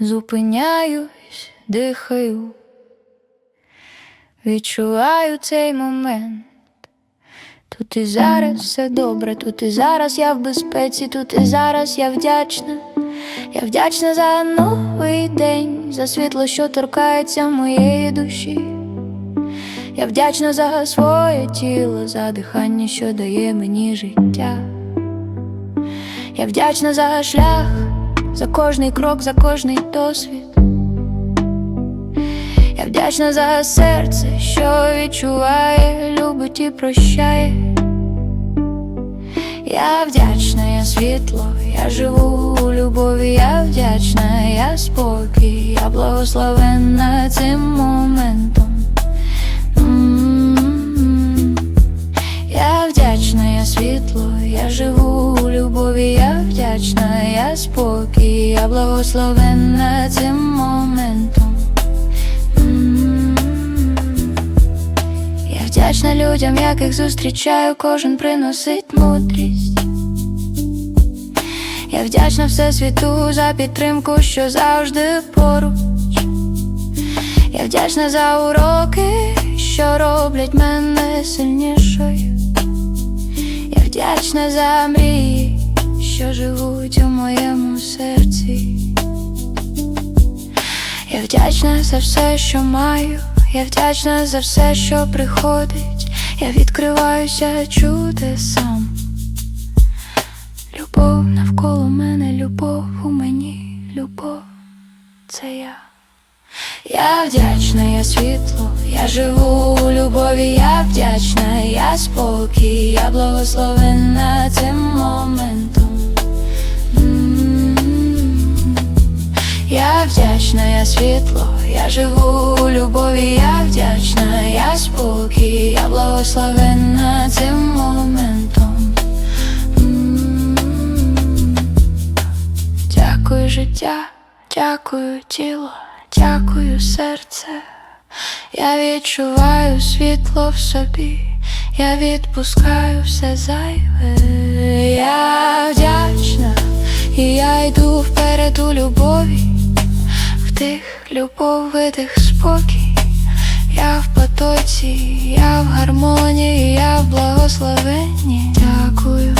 зупиняюсь, дихаю, відчуваю цей момент. Тут і зараз все добре, тут і зараз я в безпеці, тут і зараз я вдячна. Я вдячна за новий день, за світло, що торкається моєї душі. Я вдячна за своє тіло, за дихання, що дає мені життя. Я вдячна за шлях, за кожний крок, за кожний досвід. Я вдячна за серце, що відчуває, любить і прощає. Я вдячна, я світло, я живу у любові, я вдячна, я спокій, я благословенна цим моментом. Я вдячна, я світло, я живу у любові, я вдячна, я спокій, благословенна цим моментом. Я вдячна людям, яких зустрічаю, кожен приносить мудрість. Я вдячна Всесвіту за підтримку, що завжди поруч. Я вдячна за уроки, що роблять мене сильнішою. Я вдячна за мрії, що живуть у моєму серці. Я вдячна за все, що маю, я вдячна за все, що приходить. Я відкриваюся чудесам. Любов навколо мене, любов у мені, любов це я. Я вдячна, я світло, я живу у любові, я вдячна, я спокій, я благословенна цим моментом. Я вдячна, я світло, я живу у любові, я вдячна, я спокій, я благословенна цим моментом. Дякую, життя, дякую, тіло, дякую, серце. Я відчуваю світло в собі, я відпускаю все зайве. Я вдячна, і я йду вперед у любові, вдих, любов, видих, спокій. Я в потоці, я в гармонії, я в благословенні. Дякую,